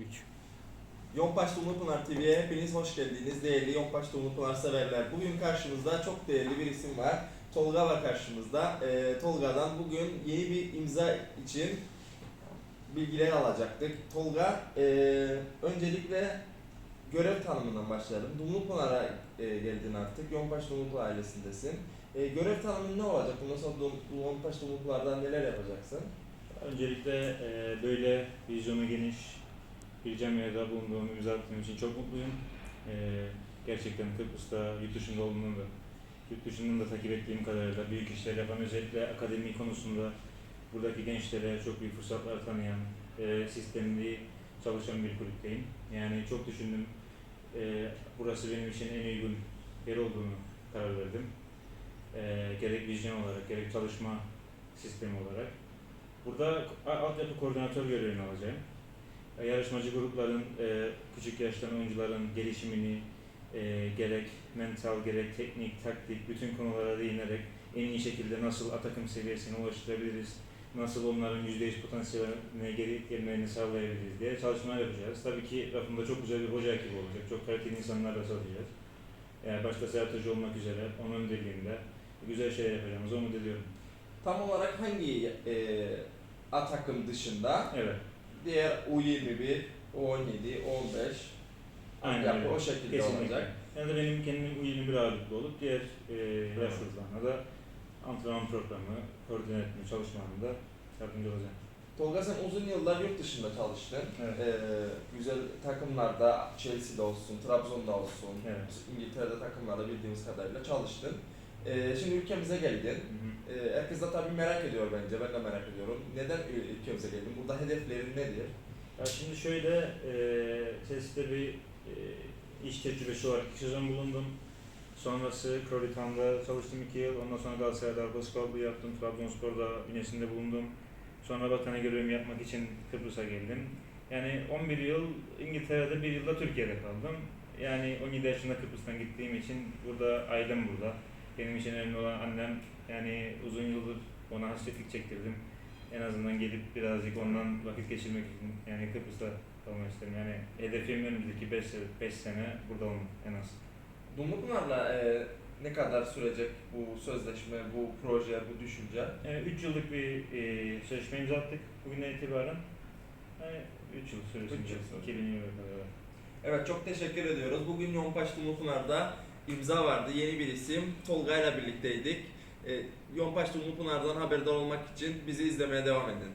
3. Yonpaş Dumlupınar TV'ye hepiniz hoş geldiniz değerli Yonpaş Dumlupınar severler. Bugün karşımızda çok değerli bir isim var. Tolga var karşımızda. Ee, Tolga'dan bugün yeni bir imza için bilgiler alacaktık. Tolga, ee, öncelikle görev tanımından başlayalım. Dumlupınar'a e, geldin artık. Yonpaş Dumlupınar ailesindesin. E, görev tanımın ne olacak? Bundan sonra Dum- Yonpaş neler yapacaksın? Öncelikle e, böyle vizyonu geniş bir camiada bulunduğum, imza attığım için çok mutluyum. E, gerçekten Kıbrıs'ta, yurt dışında olduğunu da, yurt dışından da takip ettiğim kadarıyla büyük işler yapan, özellikle akademi konusunda buradaki gençlere çok büyük fırsatlar tanıyan, e, sistemli çalışan bir kulüpteyim. Yani çok düşündüm. E, burası benim için en uygun yer olduğunu karar verdim. E, gerek vizyon olarak, gerek çalışma sistemi olarak. Burada altyapı koordinatör görevini alacağım. E, Yarışmacı grupların, e, küçük yaştan oyuncuların gelişimini e, gerek mental, gerek teknik, taktik, bütün konulara değinerek en iyi şekilde nasıl atakım seviyesine ulaştırabiliriz, nasıl onların %100 potansiyeline geri gelmelerini sağlayabiliriz diye çalışmalar yapacağız. Tabii ki rafında çok güzel bir hoca ekibi olacak, çok kaliteli insanlarla çalışacağız. Yani başta Serhat Hoca olmak üzere onun önderliğinde güzel şeyler yapacağımızı umut ediyorum. Tam olarak hangi e, A takım dışında Evet. Diğer U21, U17, U15 Aynen yapı öyle. o şekilde Kesinlikle. olacak. Yani da benim kendim U21 ağırlıklı olup diğer e, yaş gruplarına da antrenman programı, koordine etme çalışmalarında yardımcı olacağım. Tolga sen uzun yıllar yurt dışında çalıştın. Evet. Ee, güzel takımlarda Chelsea'de olsun, Trabzon'da olsun, Evet. İngiltere'de takımlarda bildiğimiz kadarıyla çalıştın. Ee, şimdi ülkemize geldin. Ee, herkes de tabii merak ediyor bence, ben de merak ediyorum. Neden ül- ülkemize geldin? Burada hedeflerin nedir? Ya şimdi şöyle, e, sesli bir e, iş tecrübesi olarak iki sezon bulundum. Sonrası Creditan'da çalıştım iki yıl. Ondan sonra Galatasaray'da Scout'u yaptım. Trabzonspor'da Üniversitesi'nde bulundum. Sonra vatana görevimi yapmak için Kıbrıs'a geldim. Yani 11 yıl İngiltere'de, bir yılda Türkiye'de kaldım. Yani 17 yaşında Kıbrıs'tan gittiğim için burada ailem burada. Benim için önemli olan annem. Yani uzun yıldır ona hasretlik çektirdim. En azından gelip birazcık ondan vakit geçirmek için yani Kıbrıs'ta kalmak isterim. Yani hedefim önümüzdeki 5 5 sene burada olmak en az. Dumlupınar'la e, ne kadar sürecek bu sözleşme, bu proje, bu düşünce? 3 yıllık bir e, sözleşme imza attık bugünden itibaren. Yani 3 yıl süresince. Üç yıl sürecek. 2020'ye kadar. Evet çok teşekkür ediyoruz. Bugün Yonpaş Dumlupınar'da imza vardı. Yeni bir isim. Tolga ile birlikteydik. E, Yonpaş Dumlupınar'dan haberdar olmak için bizi izlemeye devam edin.